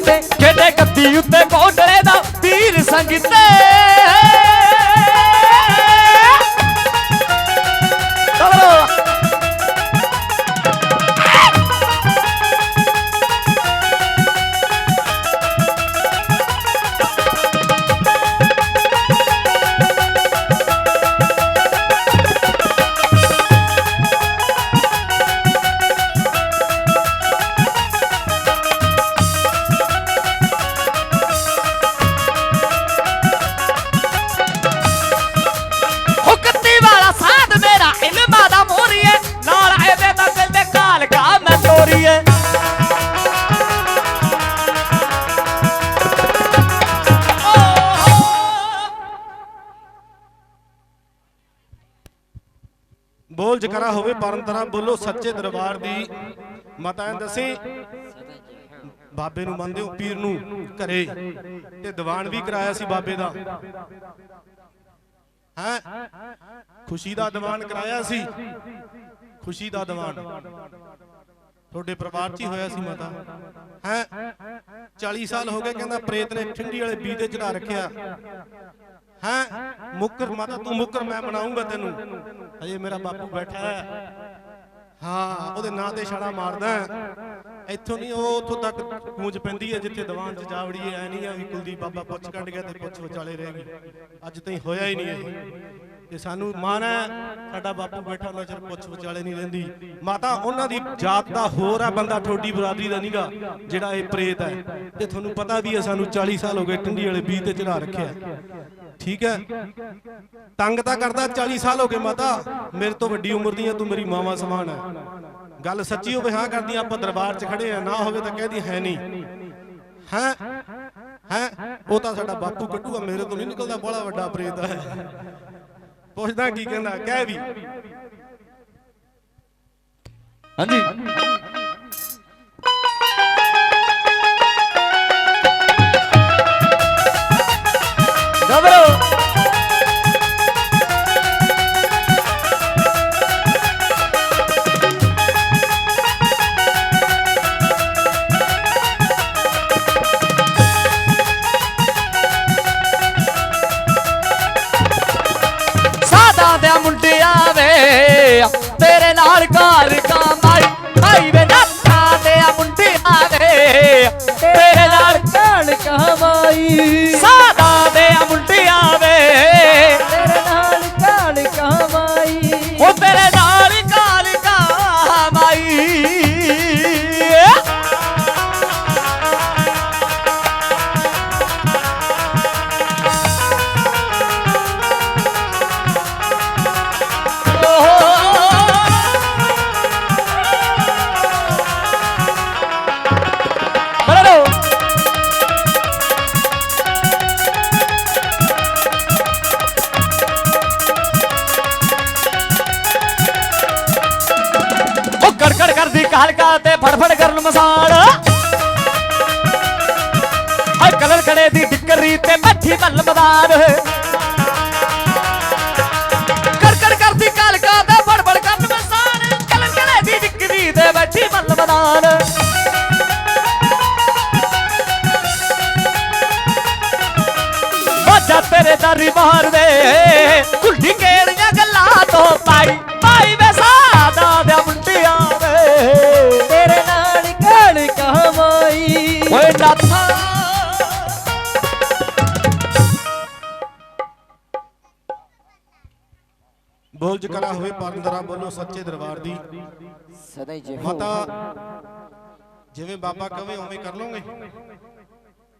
ਤੇ ਖੇਡੇ ਗੱਦੀ ਉੱਤੇ ਕੋਟਲੇ ਦਾ ਵੀਰ ਸੰਗੀਤੇ। ਬੋਲ ਜਕਰਾ ਹੋਵੇ ਪਰਨ ਤਰ੍ਹਾਂ, ਬੋਲੋ ਸੱਚੇ ਦਰਬਾਰ ਦੀ। ਮਾਤਾ ਐਂ ਬਾਬੇ ਨੂੰ ਮੰਨਦੇ ਹੋ, ਪੀਰ ਨੂੰ ਘਰੇ। ਤੇ ਦੀਵਾਨ ਵੀ ਕਰਾਇਆ ਸੀ ਬਾਬੇ ਦਾ। ਹੈ? ਖੁਸ਼ੀ ਦਾ ਦੀਵਾਨ ਕਰਾਇਆ ਸੀ। ਖੁਸ਼ੀ ਦਾ ਦੀਵਾਨ। ਤੁਹਾਡੇ ਪਰਿਵਾਰ 'ਚ ਹੀ ਹੋਇਆ ਸੀ ਮਾਤਾ। ਹੈ? 40 ਸਾਲ ਹੋ ਗਏ ਕਹਿੰਦਾ ਪ੍ਰੇਤ ਨੇ ਠੰਡੀ ਵਾਲੇ ਬੀ ਤੇ ਚੜਾ ਰੱਖਿਆ। ਹੈ? ਮੁੱਕਰ ਮਾਤਾ ਤੂੰ ਮੁੱਕਰ ਮੈਂ ਬਣਾਉਂਗਾ ਤੈਨੂੰ। ਅਜੇ ਮੇਰਾ ਬਾਪੂ ਬੈਠਾ ਹੈ। ਹਾਂ। ਉਹਦੇ ਨਾਂ ਤੇ ਛਾੜਾ ਮਾਰਦਾ ਹੈ। ਇੱਥੋਂ ਨਹੀਂ ਉਹ ਉੱਥੋਂ ਤੱਕ ਗੂੰਜ ਪੈਂਦੀ ਹੈ ਜਿੱਥੇ ਦੀਵਾਨ 'ਚ ਜਾਵੜੀਏ ਐ ਨਹੀਂ ਆ ਵੀ ਕੁਲਦੀਪ ਬਾਬਾ ਪੁੱਛ ਕੱਢ ਗਿਆ ਤੇ ਪੁੱਛ ਵਿਚਾਲੇ ਰਹਿ ਗਈ। ਅੱਜ ਤਾਈਂ ਹੋਇਆ ਹੀ ਨਹੀਂ ਇਹ। ਤੇ ਸਾਨੂੰ ਮਾਣ ਹੈ ਸਾਡਾ ਬਾਪੂ ਬੈਠਾ ਉਹਨਾਂ ਚਿਰ ਪੁੱਛ ਵਿਚਾਲੇ ਨਹੀਂ ਰਹਿੰਦੀ। ਮਾਤਾ ਉਹਨਾਂ ਦੀ ਜਾਤ ਦਾ ਹੋਰ ਆ ਬੰਦਾ ਠੋਡੀ ਬਰਾਦਰੀ ਦਾ ਨਹੀਂਗਾ ਜਿਹੜਾ ਇਹ ਪ੍ਰੇਤ ਹੈ। ਤੇ ਤੁਹਾਨੂੰ ਪਤਾ ਵੀ ਹੈ ਸਾਨੂੰ 40 ਸਾਲ ਹੋ ਗਏ ਟੰਡੀ ਵਾਲੇ ਬੀਜ ਤੇ ਚੜਾ ਰੱਖਿਆ। ਠੀਕ ਹੈ? ਤੰਗ ਤਾਂ ਕਰਦਾ 40 ਸਾਲ ਹੋ ਗਏ ਮਾਤਾ। ਮੇਰੇ ਤੋਂ ਵੱਡੀ ਉਮਰ ਦੀ ਤੂੰ ਮੇਰੀ ਮਾਵਾ ਸਮਾਨ ਹੈ। ਗੱਲ ਸੱਚੀ ਹੋਵੇ, ਹਾਂ ਕਰਦੀ ਆਪਾਂ ਦਰਬਾਰ 'ਚ ਖੜੇ ਆ ਨਾ ਹੋਵੇ ਤਾਂ ਕਹਿਦੀ ਹੈ ਨਹੀਂ। ਹੈ? ਹੈ? ਉਹ ਤਾਂ ਸਾਡਾ ਬਾਪੂ ਕੱਢੂਗਾ, ਮੇਰੇ ਤੋਂ ਨਹੀਂ ਨਿਕਲਦਾ, ਬੜਾ ਵੱਡਾ ਪ੍ਰੇਤ ਹੈ। ਪੁੱਛਦਾ ਕੀ ਕਹਿੰਦਾ, ਕਹਿ ਵੀ। ਹਾਂਜੀ। ਮੁੰਡਿਆ ਵੇ ਤੇਰੇ ਨਾਲ ਘਰ ਕਮਾਈ ਭਾਈ ਵੇ ਤੇ ਮੱਠੀ ਮੱਲ ਮਦਾਨ ਕੜਕੜ ਕਰਦੀ ਕਾਲਕਾ ਤੇ ਫੜਫੜ ਕਰਨ ਮਸਾਲ ਕਲਰ ਖੜੇ ਦੀ ਟਿੱਕਰੀ ਤੇ ਮੱਠੀ ਮੱਲ ਮਦਾਨ ਬਾਜਾ ਤੇਰੇ ਦਾਰੀ ਬਾਹਰ ਦੇ ਕੁੱਡੀ ਕਿਹੜੀਆਂ ਗੱਲਾਂ ਤੋਂ ਪਾਈ ਪਾਈ ਵੇ ਸਾਦਾ ਦੇ ਮੁੰਡਿਆਂ ਵੇ। ਤੇਰੇ ਨਾਲ ਕਾਲ ਕਮਾਈ ਓਏ ਨਾਥਾ ਬੋਲ ਜਕਰਾ ਹੋਵੇ ਪਰਨ ਤਰ੍ਹਾਂ ਬੋਲੋ ਸੱਚੇ ਦਰਬਾਰ ਦੀ ਸਦਾ ਹੀ ਜਿਵੇਂ ਮਾਤਾ ਜਿਵੇਂ ਬਾਬਾ ਕਵੇ ਉਵੇਂ ਕਰ ਲਓਗੇ।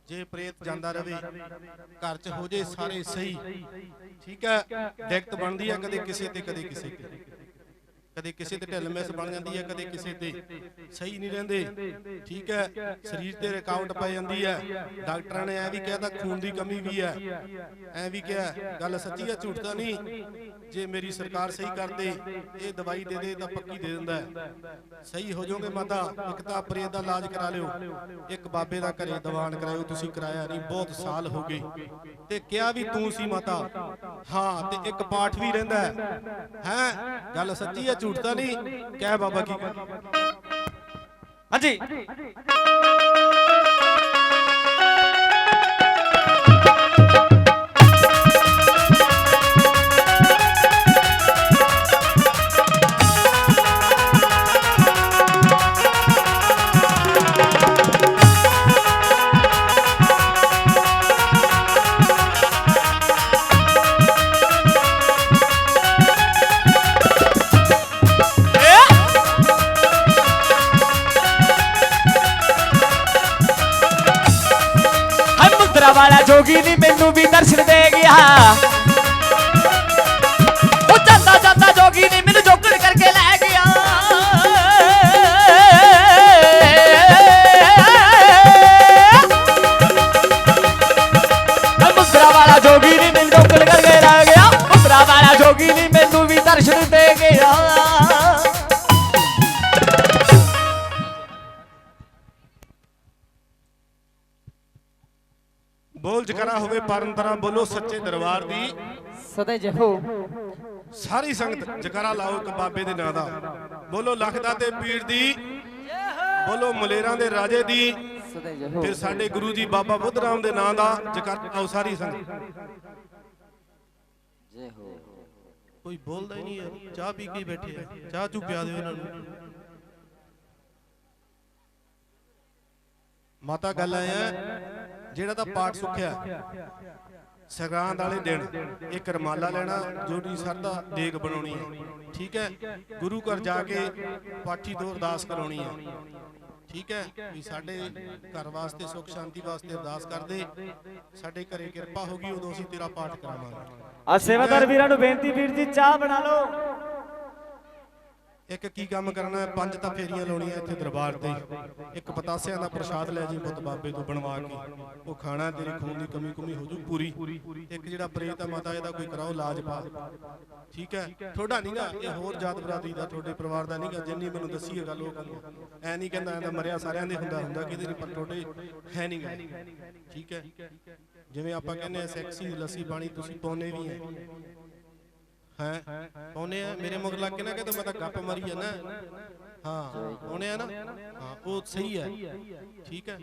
ਜੇ ਪ੍ਰੇਤ ਜਾਂਦਾ ਰਵੇ ਘਰ 'ਚ ਹੋ ਜੇ ਸਾਰੇ ਸਹੀ। ਠੀਕ ਹੈ ਦਿੱਕਤ ਬਣਦੀ ਹੈ ਕਦੇ ਕਿਸੇ ਤੇ ਕਦੇ ਕਿਸੇ ਤੇ। ਕਦੇ ਕਿਸੇ ਤੇ ਢਿੱਲ ਮਿਸ ਬਣ ਜਾਂਦੀ ਹੈ ਕਦੇ ਕਿਸੇ ਤੇ ਸਹੀ ਨਹੀਂ ਰਹਿੰਦੇ। ਠੀਕ ਹੈ ਸਰੀਰ ਤੇ ਰਕਾਵਟ ਪੈ ਜਾਂਦੀ ਹੈ। ਡਾਕਟਰਾਂ ਨੇ ਐ ਵੀ ਕਿਹਾ ਤਾਂ ਖੂਨ ਦੀ ਕਮੀ ਵੀ ਹੈ। ਐ ਵੀ ਕਿਹਾ ਗੱਲ ਸੱਚੀ ਹੈ ਝੂਠ ਤਾਂ ਨਹੀਂ। ਜੇ ਮੇਰੀ ਸਰਕਾਰ ਸਹੀ ਕਰਦੇ ਇਹ ਦਵਾਈ ਦੇ ਦੇ ਤਾਂ ਪੱਕੀ ਦੇ ਦਿੰਦਾ ਸਹੀ ਹੋ ਜਾਓਗੇ ਮਾਤਾ ਇੱਕ ਤਾਂ ਪ੍ਰੇਤ ਦਾ ਇਲਾਜ ਕਰਾ ਲਿਓ। ਇੱਕ ਬਾਬੇ ਦਾ ਘਰੇ ਦੀਵਾਨ ਕਰਾਇਓ ਤੁਸੀਂ ਕਰਾਇਆ ਨਹੀਂ ਬਹੁਤ ਸਾਲ ਹੋ ਗਏ। ਤੇ ਕਿਹਾ ਵੀ ਤੂੰ ਸੀ ਮਾਤਾ। ਹਾਂ ਤੇ ਇੱਕ ਪਾਠ ਵੀ ਰਹਿੰਦਾ ਹੈ। ਹੈਂ? ਗੱਲ ਸੱਚੀ ਹੈ ਝੂਠ ਤਾਂ ਨਹੀਂ। ਕਹਿ ਬਾਬਾ ਕੀ ਹਾਂਜੀ। ਵਾਲਾ ਜੋਗੀ ਨਹੀਂ ਮੈਨੂੰ ਵੀ ਦਰਸ਼ਨ ਦੇ ਗਿਆ। ਹੋਵੇ ਪਰਨ ਤਰ੍ਹਾਂ ਬੋਲੋ ਸੱਚੇ ਦਰਬਾਰ ਦੀ ਸਦਾ ਜਹੋ। ਸਾਰੀ ਸੰਗਤ ਜਕਰਾ ਲਾਓ ਇੱਕ ਬਾਬੇ ਦੇ ਨਾਂ ਦਾ। ਬੋਲੋ ਲਖਦਾ ਤੇ ਪੀਰ ਦੀ ਬੋਲੋ ਮਲੇਰਾਂ ਦੇ ਰਾਜੇ ਦੀ ਸਦਾ ਜਹੋ। ਫਿਰ ਸਾਡੇ ਗੁਰੂ ਜੀ ਬਾਬਾ ਬੁੱਧ ਰਾਮ ਦੇ ਨਾਂ ਦਾ ਜਕਰਾ ਲਾਓ ਸਾਰੀ ਸੰਗਤ। ਜੈ ਹੋ ਕੋਈ ਬੋਲਦਾ ਹੀ ਨਹੀਂ ਯਾਰ ਚਾਹ ਪੀ ਕੇ ਹੀ ਬੈਠੇ ਆ। ਚਾਹ ਚੂ ਪਿਆ ਦਿਓ ਇਹਨਾਂ ਨੂੰ। ਮਾਤਾ ਗੱਲ ਆਇਆ ਜਿਹੜਾ ਤਾਂ ਪਾਠ ਸੁਖਿਆ ਸਗਰਾਂਦ ਵਾਲੇ ਦਿਨ ਇੱਕ ਰਮਾਲਾ ਲੈਣਾ ਜੋੜੀ ਸਰਦਾ ਦੇਗ ਬਣਾਉਣੀ ਹੈ। ਠੀਕ ਹੈ? ਗੁਰੂ ਘਰ ਜਾ ਕੇ ਪਾਠੀ ਤੋਂ ਅਰਦਾਸ ਕਰਾਉਣੀ ਹੈ। ਠੀਕ ਹੈ? ਵੀ ਸਾਡੇ ਘਰ ਵਾਸਤੇ ਸੁਖ, ਸ਼ਾਂਤੀ ਵਾਸਤੇ ਅਰਦਾਸ ਕਰਦੇ। ਸਾਡੇ ਘਰੇ ਕਿਰਪਾ ਹੋਗੀ ਉਦੋਂ ਅਸੀਂ ਤੇਰਾ ਪਾਠ ਕਰਾਵਾਂਗੇ। ਆ ਸੇਵਾਦਾਰ ਵੀਰਾਂ ਨੂੰ ਬੇਨਤੀ, ਵੀਰ ਜੀ, ਚਾਹ ਬਣਾ ਲਓ। ਇੱਕ ਕੀ ਕੰਮ ਕਰਨਾ ਪੰਜ ਤਾਂ ਫੇਰੀਆਂ ਲਾਉਣੀਆਂ ਇੱਥੇ ਦਰਬਾਰ ਤੇ। ਇੱਕ ਪਤਾਸਿਆਂ ਦਾ ਪ੍ਰਸ਼ਾਦ ਲੈ ਜੀ ਪੁੱਤ ਬਾਬੇ ਤੋਂ ਬਣਵਾ ਕੇ। ਉਹ ਖਾਣਾ ਤੇਰੀ ਖੂਨ ਦੀ ਕਮੀ ਕਮੀ ਹੋ ਜੂ ਪੂਰੀ। ਇੱਕ ਜਿਹੜਾ ਪ੍ਰੇਤ ਆ, ਮਾਤਾ ਇਹਦਾ ਕੋਈ ਕਰਾਓ ਇਲਾਜ ਪਾ। ਠੀਕ ਹੈ? ਤੁਹਾਡਾ ਨਹੀਂਗਾ ਇਹ ਹੋਰ ਜਾਤ ਬਰਾਦਰੀ ਦਾ, ਤੁਹਾਡੇ ਪਰਿਵਾਰ ਦਾ ਨਹੀਂਗਾ ਜਿੰਨੀ ਮੈਨੂੰ ਦੱਸੀ ਹੈ ਗੱਲ ਉਹ ਕਹਿੰਦਾ ਐ ਨਹੀਂ ਕਹਿੰਦਾ ਇਹਦਾ ਮਰਿਆ ਸਾਰਿਆਂ ਦੇ ਹੁੰਦਾ ਹੁੰਦਾ ਕਿਤੇ ਨਹੀਂ ਪਰ ਤੁਹਾਡੇ ਹੈ ਨਹੀਂਗਾ ਠੀਕ ਹੈ? ਜਿਵੇਂ ਆਪਾਂ ਕਹਿੰਦੇ ਆ ਸੈਕਸੀ ਲੱਸੀ ਪਾਣੀ ਤੁਸੀਂ ਪਾਉਨੇ ਵੀ ਹੈ। ਹੈ। ਆ ਮੇਰੇ ਮਗਰ ਲੱਗ ਕੇ ਨਾ ਕਹਿੰਦਾ ਮੈਂ ਤਾਂ ਗੱਪ ਮਾਰੀ ਆ ਨਾ ਹਾਂ ਪਾਉਨੇ ਆ ਨਾ ਹਾਂ ਉਹ ਸਹੀ ਹੈ। ਠੀਕ ਹੈ।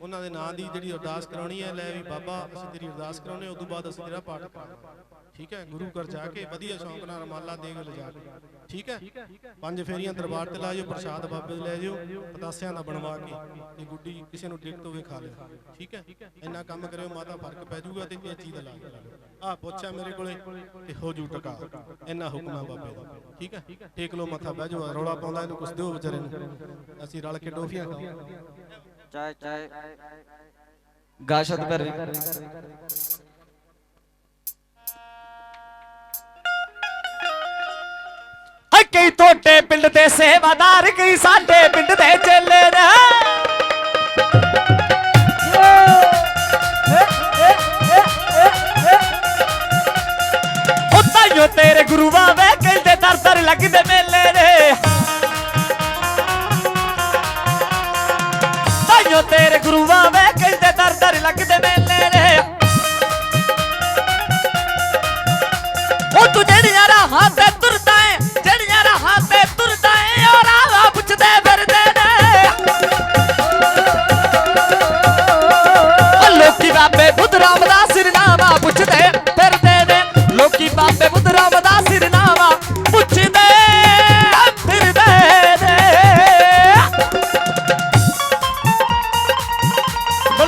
ਉਹਨਾਂ ਦੇ ਨਾਂ ਦੀ ਜਿਹੜੀ ਅਰਦਾਸ ਕਰਾਉਣੀ ਹੈ ਲੈ ਵੀ ਬਾਬਾ ਅਸੀਂ ਤੇਰੀ ਅਰਦਾਸ ਕਰਾਉਨੇ ਉਸ ਤੋਂ ਬਾਅਦ ਅਸੀਂ ਤੇਰਾ ਪਾਠ ਕਰਾਂਗੇ। ਠੀਕ ਹੈ? ਗੁਰੂ ਘਰ ਜਾ ਕੇ ਵਧੀਆ ਸ਼ੌਂਕ ਨਾਲ ਰਮਾਲਾ ਦੇਗ ਲਿਜਾ ਕੇ। ਠੀਕ ਹੈ? ਪੰਜ ਫੇਰੀਆਂ ਦਰਬਾਰ ਤੇ ਲਾ ਜਾਓ, ਪ੍ਰਸ਼ਾਦ ਬਾਬੇ ਲੈ ਜਾਓ, ਪਤਾਸਿਆਂ ਦਾ ਬਣਵਾ ਕੇ ਤੇ ਗੁੱਡੀ ਕਿਸੇ ਨੂੰ ਟਿਕਟ ਹੋਵੇ ਖਾ ਲਿਓ ਠੀਕ ਹੈ? ਇੰਨਾ ਕੰਮ ਕਰਿਓ, ਮਾਤਾ ਫ਼ਰਕ ਪੈ ਜਾਊਗਾ ਤੇ ਇਹ ਚੀਜ਼ ਦਾ ਲਾ ਆ ਪੁੱਛਿਆ ਮੇਰੇ ਕੋਲੇ ਤੇ ਹੋ ਜੂ ਟਕਾ। ਇੰਨਾ ਹੁਕਮ ਹੈ ਬਾਬੇ ਦਾ। ਠੀਕ ਹੈ? ਟੇਕ ਲੋ ਮੱਥਾ ਬਹਿ ਜਾਓ ਰੌਲਾ ਪਾਉਂਦਾ ਇਹਨੂੰ, ਕੁਛ ਦਿਓ ਵਿਚਾਰੇ ਨੂੰ। ਅਸੀਂ ਰਲ ਕੇ ਟੋਫੀਆਂ ਖਾਵਾਂਗੇ ਚਾਹ ਚਾਹ ਗਾਸ਼ਤ ਪਰ ਕਈ ਤੁਹਾਡੇ ਪਿੰਡ ਦੇ ਸੇਵਾਦਾਰ ਕਈ ਸਾਡੇ ਪਿੰਡ ਦੇ ਚੇਲੇ ਨੇ? ਉਹ ਤਾਈਓ ਤੇਰੇ ਗੁਰੂਆਂ ਵੇ ਕਹਿੰਦੇ ਦਰ ਦਰ ਲੱਗਦੇ ਮੇਲੇ ਨੇ।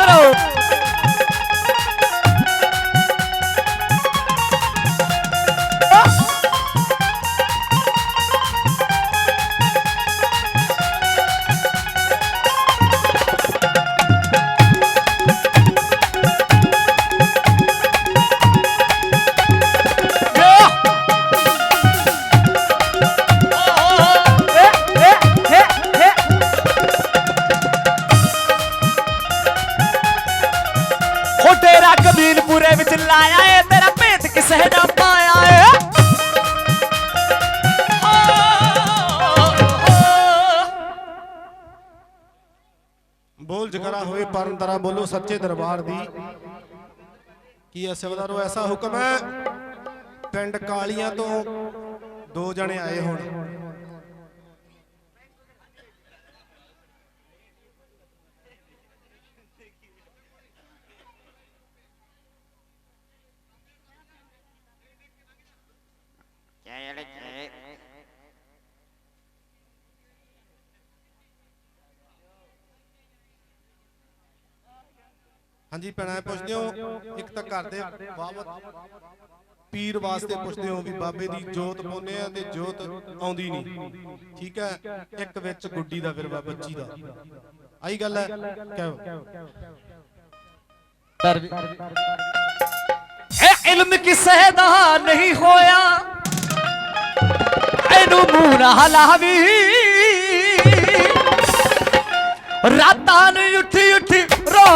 ਬੋਲ ਪਰਨ ਤਰ੍ਹਾਂ ਬੋਲੋ ਸੱਚੇ ਦਰਬਾਰ ਦੀ। ਕੀ ਹੈ ਐਸਾ ਹੁਕਮ ਹੈ? ਪਿੰਡ ਕਾਲੀਆਂ ਤੋਂ ਦੋ ਜਣੇ ਆਏ ਹੁਣ। ਹਾਂਜੀ ਭੈਣਾਂ ਪੁੱਛਦੇ ਹੋ ਇੱਕ ਤਾਂ ਘਰ ਦੇ ਬਾਬਤ ਪੀਰ ਵਾਸਤੇ ਪੁੱਛਦੇ ਹੋ ਵੀ ਬਾਬੇ ਦੀ ਜੋਤ ਪਾਉਂਦੇ ਆ ਤੇ ਜੋਤ ਆਉਂਦੀ ਨਹੀਂ ਠੀਕ ਹੈ ਇੱਕ ਵਿੱਚ ਗੁੱਡੀ ਦਾ ਫਿਰ ਬੱਚੀ ਦਾ ਆਹੀ ਗੱਲ ਹੈ ਕਹਿਓ ਇਹ ਇਲਮ ਕਿਸੇ ਦਾ ਨਹੀਂ ਹੋਇਆ ਇਹਨੂੰ ਮੂੰਹ ਨਾ ਹਲਾਵੀ ਰਾਤਾਂ ਨੂੰ ਉੱਠੀ ਉੱਠੀ ਰੋਵੇਂਗਾ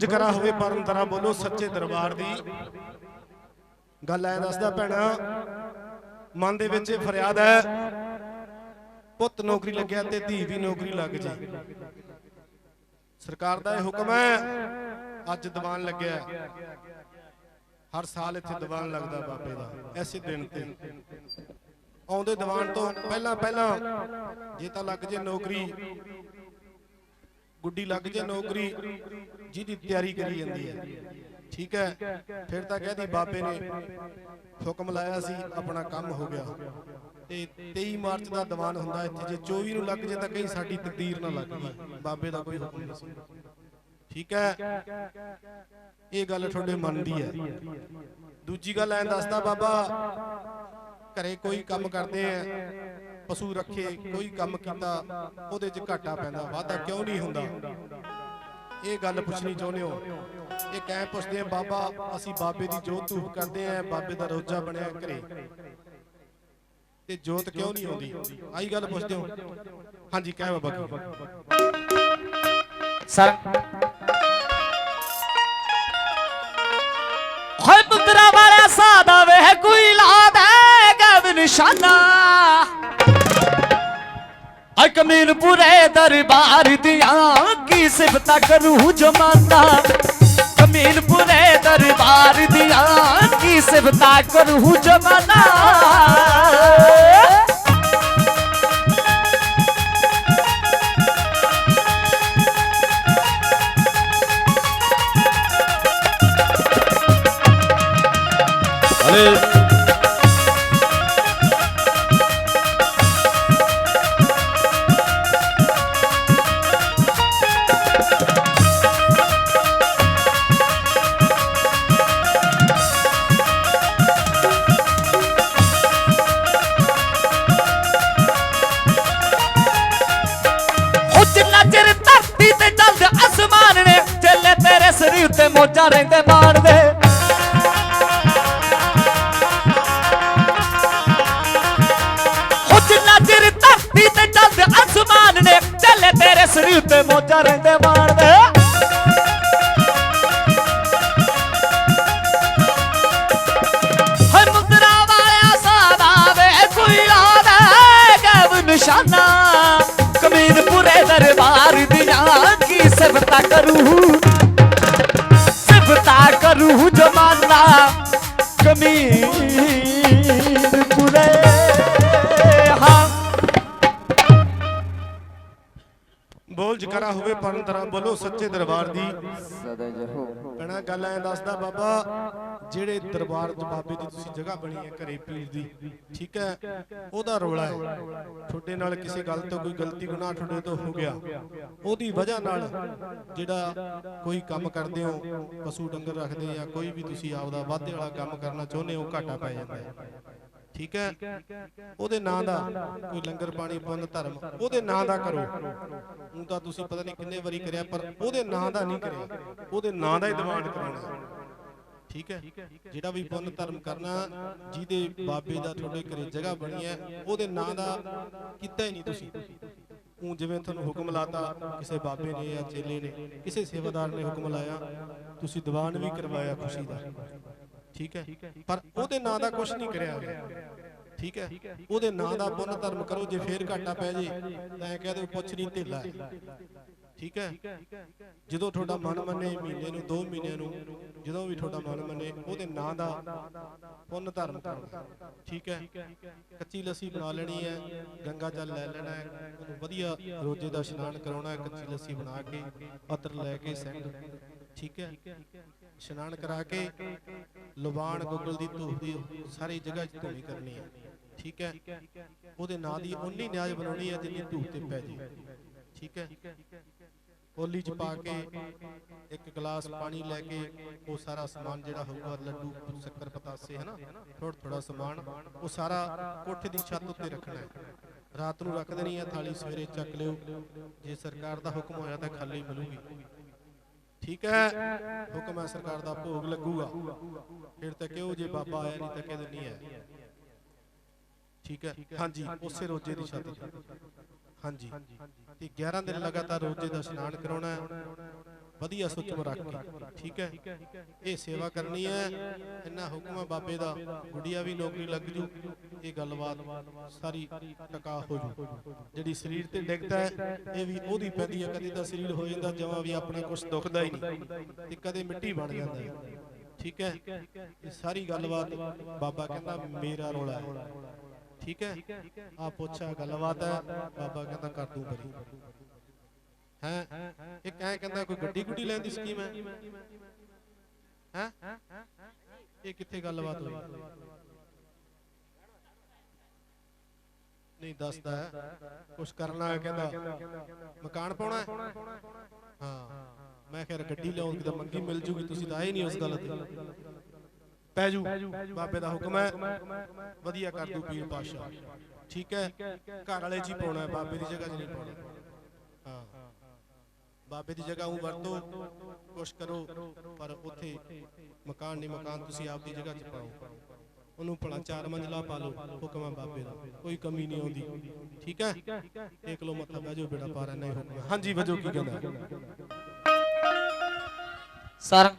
ਜਕਰਾ ਹੋਵੇ, ਪਰਮ ਤਰ੍ਹਾਂ ਬੋਲੋ ਸੱਚੇ ਦਰਬਾਰ ਦੀ। ਗੱਲ ਐ ਦੱਸਦਾ ਭੈਣਾ, ਮਨ ਦੇ ਵਿੱਚ ਇਹ ਫਰਿਆਦ ਹੈ, ਪੁੱਤ ਨੌਕਰੀ ਲੱਗਿਆ ਤੇ ਧੀ ਵੀ ਨੌਕਰੀ ਲੱਗ ਜੇ। ਸਰਕਾਰ ਦਾ ਇਹ ਹੁਕਮ ਹੈ, ਅੱਜ ਦੀਵਾਨ ਲੱਗਿਆ ਹਰ ਸਾਲ ਇੱਥੇ ਦੀਵਾਨ ਲੱਗਦਾ ਬਾਬੇ ਦਾ, ਐਸੇ ਦਿਨ ਤੇ। ਆਉਂਦੇ ਦੀਵਾਨ ਤੋਂ ਪਹਿਲਾਂ ਪਹਿਲਾਂ ਜੇ ਤਾਂ ਲੱਗ ਜੇ ਨੌਕਰੀ ਗੁੱਡੀ ਲੱਗ ਜੇ, ਨੌਕਰੀ ਜਿਹਦੀ ਤਿਆਰੀ ਕਰੀ ਜਾਂਦੀ ਹੈ। ਠੀਕ ਹੈ? ਫਿਰ ਤਾਂ ਕਹਦੀ ਬਾਬੇ ਨੇ ਹੁਕਮ ਲਾਇਆ ਸੀ, ਆਪਣਾ ਕੰਮ ਹੋ ਗਿਆ। ਤੇ 23 ਮਾਰਚ ਦਾ ਦੀਵਾਨ ਹੁੰਦਾ ਇੱਥੇ, ਜੇ 24 ਨੂੰ ਲੱਗ ਜੇ ਤਾਂ ਕਹੀਂ ਸਾਡੀ ਤਕਦੀਰ ਨਾ ਲੱਗ ਗਈ ਬਾਬੇ ਦਾ ਕੋਈ ਹੁਕਮ ਨਹੀਂ ਸੀ। ਠੀਕ ਹੈ? ਇਹ ਗੱਲ ਤੁਹਾਡੇ ਮਨ ਦੀ ਹੈ। ਦੂਜੀ ਗੱਲ ਐਂ ਦੱਸਦਾ ਬਾਬਾ, ਘਰੇ ਕੋਈ ਕੰਮ ਕਰਦੇ ਆ ਪਸ਼ੂ ਰੱਖੇ ਕੋਈ ਕੰਮ ਕੀਤਾ ਉਹਦੇ 'ਚ ਘਾਟਾ ਪੈਂਦਾ ਵਾਧਾ ਕਿਉਂ ਨਹੀਂ ਹੁੰਦਾ? ਇਹ ਗੱਲ ਪੁੱਛਣੀ ਚਾਹੁੰਦੇ ਹੋ? ਇਹ ਕਹਿ ਪੁੱਛਦੇ ਆ ਬਾਬਾ ਅਸੀਂ ਬਾਬੇ ਦੀ ਜੋਤ ਧੂਪ ਕਰਦੇ ਆ ਬਾਬੇ ਦਾ ਰੋਜਾ ਬਣਿਆ ਘਰੇ ਤੇ ਜੋਤ ਕਿਉਂ ਨਹੀਂ ਆਉਂਦੀ? ਆਹੀ ਗੱਲ ਪੁੱਛਦੇ ਹੋ? ਹਾਂਜੀ ਕਹਿ ਬਾਬਾ ਕੀ ਸਰ ਹੋਏ ਪੁੱਤਰਾ ਵਾਲਾ ਸਾਦਾ ਵੇ ਕੋਈ ਲਾ ਦੇਗਾ ਵੀ ਨਿਸ਼ਾਨਾ। ਆਈ ਕਮੀਨਪੁਰੇ ਦਰਬਾਰ ਦੀਆਂ ਕੀ ਸਿਫਤਾਂ ਕਰੂ ਜਮਾਨਾ? ਕਮੀਨਪੁਰੇ ਦਰਬਾਰ ਦੀਆਂ ਕੀ ਸਿਫਤਾਂ ਕਰੂ ਜਮਾਨਾ? ਸਰੀਰ ਤੇ ਕਮੀਨਪੁਰੇ ਹਾਂ ਬੋਲ ਜਕਾਰਾ ਹੋਵੇ ਪਰਨ ਤਰ੍ਹਾਂ ਬੋਲੋ ਸੱਚੇ ਦਰਬਾਰ ਦੀ। ਸਦਾ ਜਹੋ ਕਹਣਾ ਗੱਲ ਐ ਦੱਸਦਾ ਬਾਬਾ ਜਿਹੜੇ ਦਰਬਾਰ 'ਚ ਬਾਬੇ ਦੀ ਤੁਸੀਂ ਜਗ੍ਹਾ ਬਣੀ ਹੈ ਘਰੇ ਪੀਰ ਦੀ ਠੀਕ ਹੈ? ਉਹਦਾ ਰੋਲਾ ਹੈ। ਤੁਹਾਡੇ ਨਾਲ ਕਿਸੇ ਗੱਲ ਤੋਂ ਕੋਈ ਗਲਤੀ ਗੁਨਾਹ ਤੁਹਾਡੇ ਤੋਂ ਹੋ ਗਿਆ। ਉਹਦੀ ਵਜ੍ਹਾ ਨਾਲ ਜਿਹੜਾ ਕੋਈ ਕੰਮ ਕਰਦੇ ਹੋ ਪਸ਼ੂ ਡੰਗਰ ਰੱਖਦੇ ਜਾਂ ਕੋਈ ਵੀ ਤੁਸੀਂ ਆਪਦਾ ਵਾਧੇ ਵਾਲਾ ਕੰਮ ਕਰਨਾ ਚਾਹੁੰਦੇ ਹੋ ਘਾਟਾ ਪੈ ਜਾਂਦਾ ਹੈ। ਠੀਕ ਹੈ? ਉਹਦੇ ਨਾਂ ਦਾ ਕੋਈ ਲੰਗਰ ਪਾਣੀ ਪੁੰਨ ਧਰਮ ਉਹਦੇ ਨਾਂ ਦਾ ਕਰੋ। ਹੁਣ ਤਾਂ ਤੁਸੀਂ ਪਤਾ ਨਹੀਂ ਕਿੰਨੇ ਵਾਰੀ ਕਰਿਆ ਪਰ ਉਹਦੇ ਨਾਂ ਦਾ ਨਹੀਂ ਕਰਿਆ। ਉਹਦੇ ਨਾਂ ਦਾ ਹੀ ਡਿਮਾਂਡ ਕਰਾਉਣਾ। ਠੀਕ ਹੈ? ਜਿਹੜਾ ਵੀ ਪੁੰਨ ਧਰਮ ਕਰਨਾ ਜਿਹਦੇ ਬਾਬੇ ਦਾ ਤੁਹਾਡੇ ਘਰੇ ਜਗ੍ਹਾ ਬਣੀ ਹੈ ਉਹਦੇ ਨਾਂ ਦਾ ਕੀਤਾ ਹੀ ਨਹੀਂ ਤੁਸੀਂ। ਉਹ ਜਿਵੇਂ ਤੁਹਾਨੂੰ ਹੁਕਮ ਲਾਤਾ ਕਿਸੇ ਬਾਬੇ ਨੇ ਜਾਂ ਚੇਲੇ ਨੇ ਕਿਸੇ ਸੇਵਾਦਾਰ ਨੇ ਹੁਕਮ ਲਾਇਆ ਤੁਸੀਂ ਦੀਵਾਨ ਵੀ ਕਰਵਾਇਆ ਖੁਸ਼ੀ ਦਾ। ਠੀਕ ਹੈ? ਪਰ ਉਹਦੇ ਨਾਂ ਦਾ ਕੁਝ ਨਹੀਂ ਕਰਿਆ। ਠੀਕ ਹੈ? ਉਹਦੇ ਨਾਂ ਦਾ ਪੁੰਨ ਧਰਮ ਕਰੋ ਜੇ ਫੇਰ ਘਾਟਾ ਪੈ ਜੇ ਤਾਂ ਕਹਿ ਦਿਓ ਪੁੱਛ ਨਹੀਂ ਢਿੱਲਾ। ਠੀਕ ਹੈ? ਜਦੋਂ ਤੁਹਾਡਾ ਮਨ ਮੰਨੇ ਮਹੀਨੇ ਨੂੰ 2 ਮਹੀਨਿਆਂ ਨੂੰ ਜਦੋਂ ਵੀ ਤੁਹਾਡਾ ਮਨ ਮੰਨੇ ਉਹਦੇ ਨਾਂ ਦਾ ਪੁੰਨ ਧਰਮ ਕਰੋ। ਠੀਕ ਹੈ? ਕੱਚੀ ਲੱਸੀ ਬਣਾ ਲੈਣੀ ਹੈ ਗੰਗਾ ਜਲ ਲੈ ਲੈਣਾ ਹੈ ਉਹਨੂੰ ਵਧੀਆ ਰੋਜੇ ਦਾ ਇਸ਼ਨਾਨ ਕਰਾਉਣਾ ਹੈ ਕੱਚੀ ਲੱਸੀ ਬਣਾ ਕੇ ਅਤਰ ਲੈ ਕੇ ਸਿੰਘ ਠੀਕ ਹੈ? ਇਸ਼ਨਾਨ ਕਰਾ ਕੇ ਲੁਬਾਨ ਗੁੱਗਲ ਦੀ ਧੂਪ ਦੀ ਸਾਰੀ ਜਗ੍ਹਾ 'ਚ ਕਰਨੀ ਹੈ। ਠੀਕ ਹੈ? ਉਹਦੇ ਨਾਂ ਦੀ ਉਨੀ ਨਿਆਜ਼ ਬਣਾਉਣੀ ਹੈ ਜਿੰਨੀ ਧੂਪ ਤੇ ਪੈ ਜੇ। ਠੀਕ ਹੈ? ਕੋਲੀ 'ਚ ਪਾ ਕੇ ਇੱਕ ਗਲਾਸ ਪਾਣੀ ਲੈ ਕੇ ਉਹ ਸਾਰਾ ਸਮਾਨ ਜਿਹੜਾ ਹੋਊਗਾ, ਲੱਡੂ, ਸ਼ੱਕਰ, ਪਤਾਸੇ, ਹਨਾ? ਥੋੜਾ ਥੋੜਾ ਸਮਾਨ, ਉਹ ਸਾਰਾ ਕੋਠੇ ਦੀ ਛੱਤ ਉੱਤੇ ਰੱਖਣਾ ਹੈ। ਰਾਤ ਨੂੰ ਰੱਖ ਦੇਣੀ ਹੈ ਥਾਲੀ, ਸਵੇਰੇ ਚੱਕ ਲਿਓ। ਜੇ ਸਰਕਾਰ ਦਾ ਹੁਕਮ ਹੋਇਆ ਤਾਂ ਖਾਲੀ ਮਿਲੂਗੀ। ਠੀਕ ਹੈ? ਹੁਕਮ ਹੈ ਸਰਕਾਰ ਦਾ, ਭੋਗ ਲੱਗੂਗਾ। ਫਿਰ ਤਾਂ ਕਿਉਂ ਜੇ ਬਾਬਾ ਆਇਆ ਨਹੀਂ ਤਾਂ ਕਿਤੇ ਨਹੀਂ ਆਇਆ। ਠੀਕ ਹੈ? ਹਾਂਜੀ, ਉਸੇ ਰੋਜੇ ਦੀ ਛੱਤ ਤੇ ਹਾਂਜੀ। ਤੇ 11 ਦਿਨ ਲਗਾਤਾਰ ਰੋਜੇ ਦਾ ਇਸ਼ਨਾਨ ਕਰਾਉਣਾ ਹੈ। ਵਧੀਆ ਸੁਚਮ ਰੱਖ ਠੀਕ ਹੈ? ਇਹ ਸੇਵਾ ਕਰਨੀ ਹੈ। ਇੰਨਾ ਹੁਕਮ ਬਾਬੇ ਦਾ। ਗੁੜੀਆ ਵੀ ਨੌਕਰੀ ਲੱਗ ਜੂ। ਇਹ ਗੱਲਬਾਤ ਸਾਰੀ ਟਕਾ ਹੋ ਜੂ। ਜਿਹੜੀ ਸਰੀਰ ਤੇ ਡਿੱਗਦਾ ਹੈ ਇਹ ਵੀ ਉਹਦੀ ਪੈਂਦੀ ਹੈ। ਕਦੇ ਤਾਂ ਸਰੀਰ ਹੋ ਜਾਂਦਾ ਜਮਾਂ ਵੀ ਆਪਣਾ ਕੁਝ ਦੁਖਦਾ ਹੀ ਨਹੀਂ। ਤੇ ਕਦੇ ਮਿੱਟੀ ਬਣ ਜਾਂਦਾ ਹੈ। ਠੀਕ ਹੈ? ਇਹ ਸਾਰੀ ਗੱਲਬਾਤ ਬਾਬਾ ਕਹਿੰਦਾ ਮੇਰਾ ਰੋਲਾ ਹੈ। ਠੀਕ ਹੈ? ਆ ਪੁੱਛਾ ਗੱਲਬਾਤ ਹੈ? ਬਾਬਾ ਕਹਿੰਦਾ ਕਰ ਦੂੰ ਬਰੀ ਹੈ? ਇਹ ਕਹਿ ਕਹਿੰਦਾ, ਕੋਈ ਗੱਡੀ ਗੁੱਡੀ ਲੈਣ ਦੀ ਸਕੀਮ ਹੈ? ਹੈ? ਇਹ ਕਿੱਥੇ ਗੱਲਬਾਤ ਹੋਈ? ਨਹੀਂ ਦੱਸਦਾ ਕੁਛ ਕਰਨਾ ਹੈ ਕਹਿੰਦਾ, ਮਕਾਨ ਪਾਉਣਾ ਹਾਂ? ਮੈਂ ਖੈਰ ਗੱਡੀ ਲਿਆਉਂ ਕਿ ਤਾਂ ਮੰਗੀ ਮਿਲ ਜੂਗੀ, ਤੁਸੀਂ ਤਾਂ ਆਏ ਨਹੀਂ ਉਸ ਗੱਲ ਤੇ। ਪੈ ਜੂ। ਬਾਬੇ ਦਾ ਹੁਕਮ ਹੈ। ਵਧੀਆ ਕਰ ਦੂ ਪੀਰ ਪਾਸ਼ਾ ਠੀਕ ਹੈ? ਘਰ ਵਾਲੇ ਚ ਹੀ ਪਾਉਣਾ ਹੈ, ਬਾਬੇ ਦੀ ਜਗ੍ਹਾ 'ਚ ਨਹੀਂ ਪਾਉਣਾ। ਹਾਂ। ਬਾਬੇ ਦੀ ਜਗ੍ਹਾ ਉਹ ਵਰਤੋ ਕੁਛ ਕਰੋ, ਪਰ ਉੱਥੇ ਮਕਾਨ ਨਹੀਂ, ਮਕਾਨ ਤੁਸੀਂ ਆਪ ਦੀ ਜਗ੍ਹਾ 'ਚ ਪਾਓ। ਉਹਨੂੰ ਭਲਾ ਚਾਰ ਮੰਜ਼ਲਾ ਪਾ ਲਓ, ਹੁਕਮ ਬਾਬੇ ਦਾ। ਕੋਈ ਕਮੀ ਨਹੀਂ ਆਉਂਦੀ। ਠੀਕ ਹੈ? ਇੱਕ ਲੋ ਮੱਥਾ ਬਹਿ ਜਾਓ ਬੇੜਾ ਪਾਰਾ ਨਹੀਂ ਹੁਕਮ। ਹਾਂਜੀ, ਵਜੋ ਕੀ ਕਹਿੰਦਾ? ਸਰ